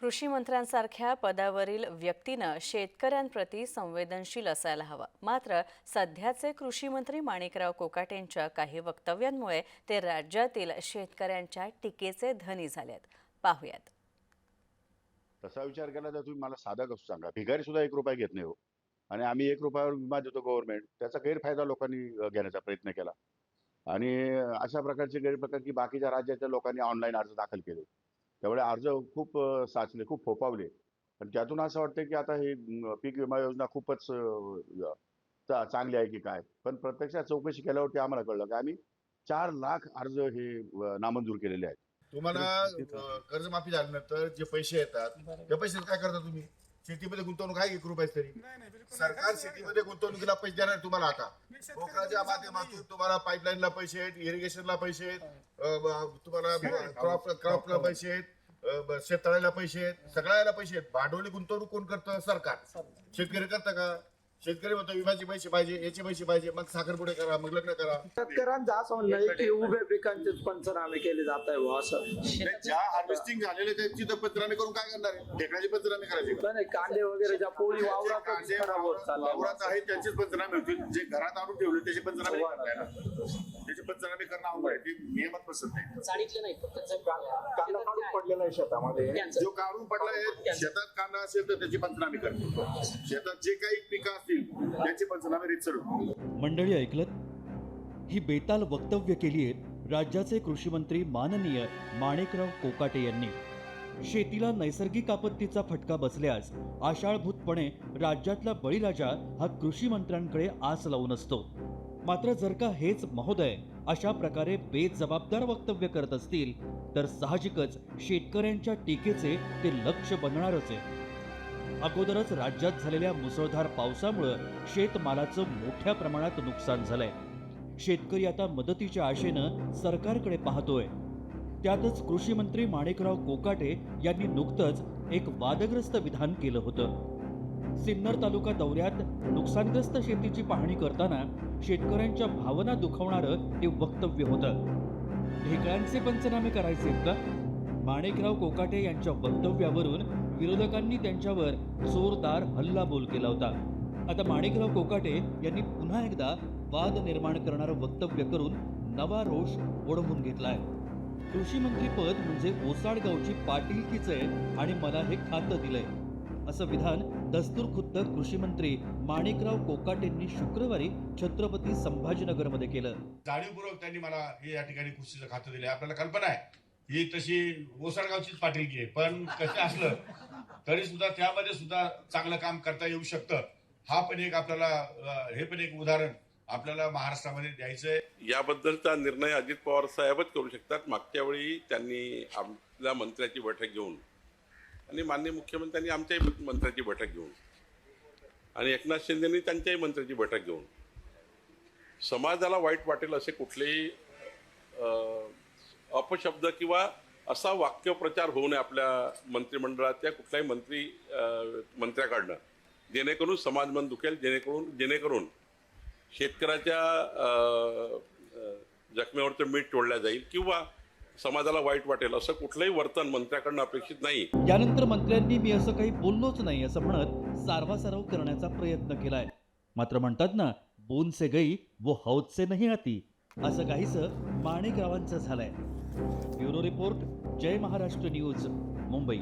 कृषी मंत्र्यांसारख्या पदावरील व्यक्तीनं शेतकऱ्यांप्रती संवेदनशील असायला हवं. मात्र सध्याचे कृषी मंत्री माणिकराव कोकाटेंच्या काही वक्तव्यांमुळे ते राज्यातील शेतकऱ्यांच्या टीकेचे धनी झालेत. पाहुयात. तसा विचार केला तर तुम्ही मला साधा कसं सांगा? भिकारी सुद्धा एक रुपया घेत नाही हो. आणि आम्ही एक रुपयावर विमा देतो गव्हर्नमेंट त्याचा गैरफायदा लोकांनी घेण्याचा प्रयत्न केला. आणि अशा प्रकारचे गैरप्रकार की बाकीच्या राज्याच्या लोकांनी ऑनलाईन अर्ज दाखल केले. त्यामुळे अर्ज खूप साचले खूप फोपावले पण त्यातून असं वाटतं की आता ही पीक विमा योजना खूपच चांगली आहे की काय? पण प्रत्यक्षात चौकशी केल्यावरती आम्हाला कळलं की आम्ही चार लाख अर्ज हे नामंजूर केलेले आहेत. तुम्हाला कर्जमाफी झाल्यानंतर जे पैसे येतात त्या पैशात काय करता तुम्ही? शेतीमध्ये गुंतवणूक आहे एक रुपये तरी? सरकार शेतीमध्ये गुंतवणुकीला पैसे देणार आहे तुम्हाला आता. पोखराच्या माध्यमातून तुम्हाला पाईपलाईनला पैसे आहेत इरिगेशनला पैसे आहेत अं, ब- तुम्हाला क्रॉप क्रॉपला पैसे आहेत अं, ब- शेततळ्याला पैसे आहेत सगळ्याला पैसे आहेत. भांडवली गुंतवणूक कोण करतं? सरकार. शेतकरी करतं का? शेतकरी म्हणतो विम्याचे पैसे पाहिजे याचे पैसे पाहिजे मग साखरपुडे करा मग लग्न करा. शेतकऱ्यांचं असं म्हणणं आहे की उभ्या पिकांचेच पंचनामे केले जात आहे बुवा असं. नाही, ज्या हार्वेस्टिंग झालेले त्यांची तर पंचनामे करून काय करणार आहे? ढेकळाचे पंचनामे करायचे का? पण हे कांदे वगैरे ज्या पोळी वावरातच कांदे खराब होत चालल्या वावरात आहेत त्यांचेच पंचनामे होतील. जे घरात आणून ठेवले त्याचे पंचनामे नाही करता येणार. त्याचे पंचनामे करणं अवघड आहे. ते नियमात बसत नाही. फक्त कांदा काढून पडलेला आहे शेतामध्ये. त्यांचं- जो काढून पडला आहे शेतात कांदा असेल तर त्याची पंचनामे करतो. शेतात जे काही पिकं असतील त्याची पंचनामे रितसर होतील मंडळी ऐकलत? ही बेताल वक्तव्य केली आहेत राज्याचे कृषी मंत्री माननीय माणिकराव कोकाटे यांनी. शेतीला नैसर्गिक आपत्तीचा फटका बसल्यास आशाळभूतपणे राज्यातला बळीराजा हा कृषी मंत्र्यांकडे आस लावून असतो. मात्र जर का हेच महोदय अशा प्रकारे बेजबाबदार वक्तव्य करत असतील तर साहजिकच शेतकऱ्यांच्या टीकेचे ते लक्ष बनणारच आहे. अगोदरच राज्यात झालेल्या मुसळधार पावसामुळं शेतमालाचं मोठ्या प्रमाणात नुकसान झालंय. शेतकरी आता मदतीच्या आशेनं सरकारकडे पाहतोय. त्यातच कृषी मंत्री माणिकराव कोकाटे यांनी नुकतंच एक वादग्रस्त विधान केलं होतं. सिन्नर तालुका दौऱ्यात नुकसानग्रस्त शेतीची पाहणी करताना शेतकऱ्यांच्या भावना दुखवणारं ते वक्तव्य होतं. ढेकळांचे पंचनामे करायचे का? माणिकराव कोकाटे यांच्या वक्तव्यावरून विरोधकांनी त्यांच्यावर जोरदार हल्लाबोल केला होता. आता माणिकराव कोकाटे यांनी पुन्हा एकदा वाद निर्माण करणारं वक्तव्य करून नवा रोष ओढवून घेतलाय. कृषी मंत्री पद म्हणजे ओसाडगावची पाटीलकीच आहे आणि मला हे खातं दिलंय. असं विधान दस्तूर खुद्द कृषी मंत्री माणिकराव कोकाटेंनी शुक्रवारी छत्रपती संभाजीनगरमध्ये केलं. जाणीवपूर्वक त्यांनी मला हे या ठिकाणी कुस्तीचं खातं दिलं आपल्याला कल्पना आहे. ही तशी ओसाडगावचीच पाटीलकी आहे. पण कसं असलं तरी सुद्धा त्यामध्ये सुद्धा चांगलं काम करता येऊ शकतं. हा पण एक आपल्याला हे पण एक उदाहरण आपल्याला महाराष्ट्रामध्ये द्यायचंय. याबद्दलचा निर्णय अजित पवार साहेबच करू शकतात. मागच्या वेळी त्यांनी आपल्या मंत्र्याची बैठक घेऊन आणि माननीय मुख्यमंत्र्यांनी आमच्याही मंत्र्याची बैठक घेऊन आणि एकनाथ शिंदेनी त्यांच्याही मंत्र्याची बैठक घेऊन समाजाला वाईट वाटेल असे कुठलेही अपशब्द किंवा असा वाक्यप्रचार होऊ नये आपल्या मंत्रिमंडळाच्या कुठल्याही मंत्री मंत्र्याकडनं. जेणेकरून समाज मन दुखेल जेणेकरून जेणेकरून शेतकऱ्याच्या जखमेवरचं मीठ तोडल्या जाईल किंवा समाजाला वाईट वाटेल असं कुठलंही वर्तन मंत्र्याकडनं अपेक्षित नाही. यानंतर मंत्र्यांनी मी असं काही बोललोच नाही असं म्हणत सारवासारव करण्याचा प्रयत्न केलाय. मात्र म्हणतात ना बोन से गई वो हौद से नाही आती असं काहीसं माणिकरावांचं झालंय. Bureau report Jai Maharashtra news Mumbai.